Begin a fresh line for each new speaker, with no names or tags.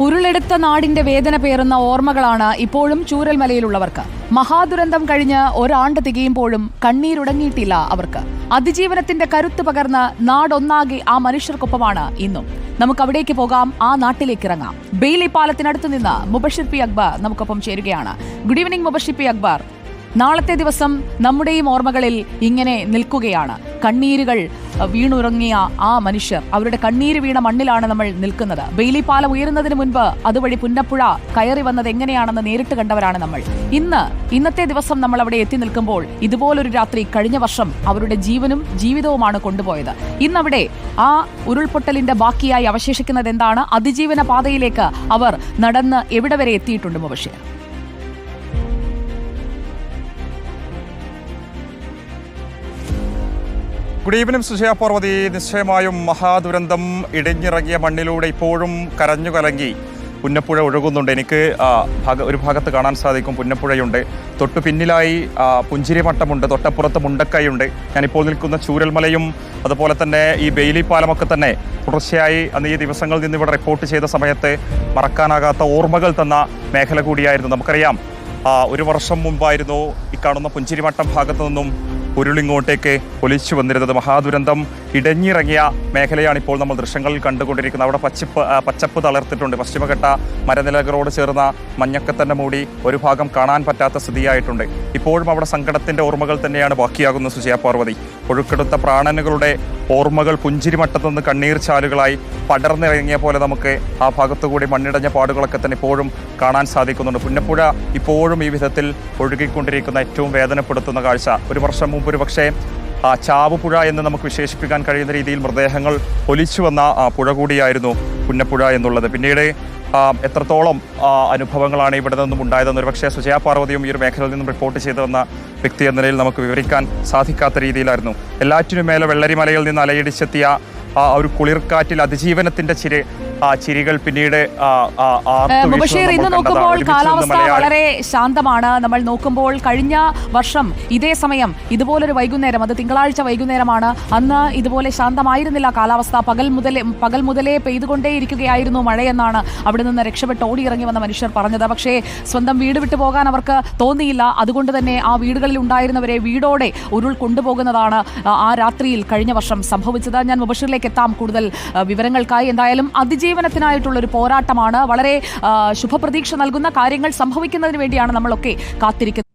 ഉരുളെടുത്ത നാടിന്റെ വേദന പേറുന്ന ഓർമ്മകളാണ് ഇപ്പോഴും ചൂരൽമലയിലുള്ളവർക്ക്. മഹാദുരന്തം കഴിഞ്ഞ് ഒരാണ്ട് തികയുമ്പോഴും കണ്ണീരുടങ്ങിയിട്ടില്ല അവർക്ക്. അതിജീവനത്തിന്റെ കരുത്ത് പകർന്ന് നാടൊന്നാകെ ആ മനുഷ്യർക്കൊപ്പമാണ് ഇന്നും. നമുക്ക് അവിടേക്ക് പോകാം ആ നാട്ടിലേക്ക് ഇറങ്ങാം ബെയിലി പാലത്തിനടുത്ത് നിന്ന് മുബഷിർ പി അക്ബർ നമുക്കൊപ്പം ചേരുകയാണ്. Good evening Mubashir P Akbar. നാളത്തെ ദിവസം നമ്മുടെയും ഓർമ്മകളിൽ ഇങ്ങനെ നിൽക്കുകയാണ്. കണ്ണീരുകൾ വീണുറങ്ങിയ ആ മനുഷ്യർ. അവരുടെ കണ്ണീര് വീണ മണ്ണിലാണ് നമ്മൾ നിൽക്കുന്നത്. ബെയിലി പാലം ഉയരുന്നതിന് മുൻപ് അതുവഴി പുന്നപ്പുഴ കയറി വന്നത് എങ്ങനെയാണെന്ന് നേരിട്ട് കണ്ടവരാണ് നമ്മൾ. ഇന്ന് ഇന്നത്തെ ദിവസം നമ്മൾ അവിടെ എത്തി നിൽക്കുമ്പോൾ ഇതുപോലൊരു രാത്രി കഴിഞ്ഞ വർഷം അവരുടെ ജീവനും ജീവിതവുമാണ് കൊണ്ടുപോയത്. ഇന്നവിടെ ആ ഉരുൾപൊട്ടലിന്റെ ബാക്കിയായി അവശേഷിക്കുന്നത് എന്താണ്? അതിജീവന പാതയിലേക്ക് അവർ നടന്ന് എവിടെ വരെ എത്തിയിട്ടുണ്ട് Mubasheer?
Good evening Sujaya Parvathi. നിശ്ചയമായും മഹാദുരന്തം ഇടിഞ്ഞിറങ്ങിയ മണ്ണിലൂടെ ഇപ്പോഴും കരഞ്ഞു കലങ്ങി പുന്നപ്പുഴ ഒഴുകുന്നുണ്ട്. എനിക്ക് ഒരു ഭാഗത്ത് കാണാൻ സാധിക്കും. പുന്നപ്പുഴയുണ്ട്. തൊട്ടു പിന്നിലായി പുഞ്ചിരിമട്ടമുണ്ട് തൊട്ടപ്പുറത്ത് മുണ്ടക്കൈയുണ്ട്. ഞാനിപ്പോൾ നിൽക്കുന്ന ചൂരൽമലയും അതുപോലെ തന്നെ ഈ ബെയിലി പാലമൊക്കെ തന്നെ തുടർച്ചയായി അന്ന് ഈ ദിവസങ്ങളിൽ നിന്ന് ഇവിടെ റിപ്പോർട്ട് ചെയ്ത സമയത്ത് മറക്കാനാകാത്ത ഓർമ്മകൾ തന്ന മേഖല കൂടിയായിരുന്നു. നമുക്കറിയാം ഒരു വർഷം മുമ്പായിരുന്നു ഈ കാണുന്ന പുഞ്ചിരിമട്ടം ഭാഗത്തു നിന്നും ഉരുളിങ്ങോട്ടേക്ക് ഒലിച്ചു വന്നിരുന്നത് മഹാദുരന്തം. ഇടഞ്ഞിറങ്ങിയ മേഖലയാണ് ഇപ്പോൾ നമ്മൾ ദൃശ്യങ്ങളിൽ കണ്ടുകൊണ്ടിരിക്കുന്നത്. അവിടെ പച്ചപ്പ് പച്ചപ്പ് തളർത്തിട്ടുണ്ട്. പശ്ചിമഘട്ട മരനിലകളോട് ചേർന്ന മഞ്ഞൊക്കെ തന്നെ മൂടി ഒരു ഭാഗം കാണാൻ പറ്റാത്ത സ്ഥിതിയായിട്ടുണ്ട്. ഇപ്പോഴും അവിടെ സങ്കടത്തിന്റെ ഓർമ്മകൾ തന്നെയാണ് ബാക്കിയാകുന്നത് സുജയ പാർവതി. ഒഴുക്കെടുത്ത പ്രാണനുകളുടെ ഓർമ്മകൾ പുഞ്ചിരിമട്ടത്തു നിന്ന് കണ്ണീർ ചാലുകളായി പടർന്നിറങ്ങിയ പോലെ നമുക്ക് ആ ഭാഗത്തുകൂടി മണ്ണിടഞ്ഞ പാടുകളൊക്കെ തന്നെ ഇപ്പോഴും കാണാൻ സാധിക്കുന്നുണ്ട്. പുന്നപ്പുഴ ഇപ്പോഴും ഈ വിധത്തിൽ ഒഴുകിക്കൊണ്ടിരിക്കുന്ന ഏറ്റവും വേദനപ്പെടുത്തുന്ന കാഴ്ച. ഒരു വർഷം മുമ്പ് ഒരു പക്ഷേ ചാവുപുഴ എന്ന് നമുക്ക് വിശേഷിപ്പിക്കാൻ കഴിയുന്ന രീതിയിൽ മൃതദേഹങ്ങൾ ഒലിച്ചു വന്ന ആ പുഴ കൂടിയായിരുന്നു പുന്നപ്പുഴ എന്നുള്ളത്. പിന്നീട് എത്രത്തോളം അനുഭവങ്ങളാണ് ഇവിടെ നിന്നും ഉണ്ടായതെന്ന് ഒരു പക്ഷേ സുജയ പാർവതിയും ഈ ഒരു മേഖലയിൽ നിന്നും റിപ്പോർട്ട് ചെയ്തു വന്ന വ്യക്തി എന്ന നിലയിൽ നമുക്ക് വിവരിക്കാൻ സാധിക്കാത്ത രീതിയിലായിരുന്നു. എല്ലാറ്റിനും മേലെ വെള്ളരിമലയിൽ നിന്ന് അലയടിച്ചെത്തിയ ആ ഒരു കുളിർക്കാറ്റിൽ അതിജീവനത്തിന്റെ ചിരി ആ ചിരികൾ പിന്നീട് നമ്മൾ
ഇന്ന് നോക്കുമ്പോൾ കാലാവസ്ഥ വളരെ ശാന്തമാണ്. നമ്മൾ നോക്കുമ്പോൾ കഴിഞ്ഞ വർഷം ഇതേ സമയം ഇതുപോലൊരു വൈകുന്നേരം അത് തിങ്കളാഴ്ച വൈകുന്നേരമാണ്. അന്ന് ഇതുപോലെ ശാന്തമായിരുന്നില്ല കാലാവസ്ഥ. പകൽ മുതലേ പകൽ മുതലേ പെയ്തുകൊണ്ടേയിരിക്കുകയായിരുന്നു മഴയെന്നാണ് അവിടെ നിന്ന് രക്ഷപ്പെട്ട് ഓടിയിറങ്ങി വന്ന മനുഷ്യർ പറഞ്ഞത്. പക്ഷേ സ്വന്തം വീട് വിട്ടു പോകാൻ അവർക്ക് തോന്നിയില്ല. അതുകൊണ്ട് തന്നെ ആ വീടുകളിൽ ഉണ്ടായിരുന്നവരെ വീടോടെ ഉരുൾ കൊണ്ടുപോകുന്നതാണ് ആ, രാത്രിയിൽ കഴിഞ്ഞ വർഷം സംഭവിച്ചത്. ഞാൻ മുബഷീറിലേക്ക് എത്താം. കൂടുതൽ വിവരങ്ങൾക്കായി എന്തായാലും അതിജീവനത്തിനായിട്ടുള്ള ഒരു പോരാട്ടമാണ്. വളരെ ശുഭപ്രതീക്ഷ നൽകുന്ന കാര്യങ്ങൾ സംഭവിക്കുന്നതിന് വേണ്ടിയാണ് നമ്മളൊക്കെ കാത്തിരിക്കുന്നത്.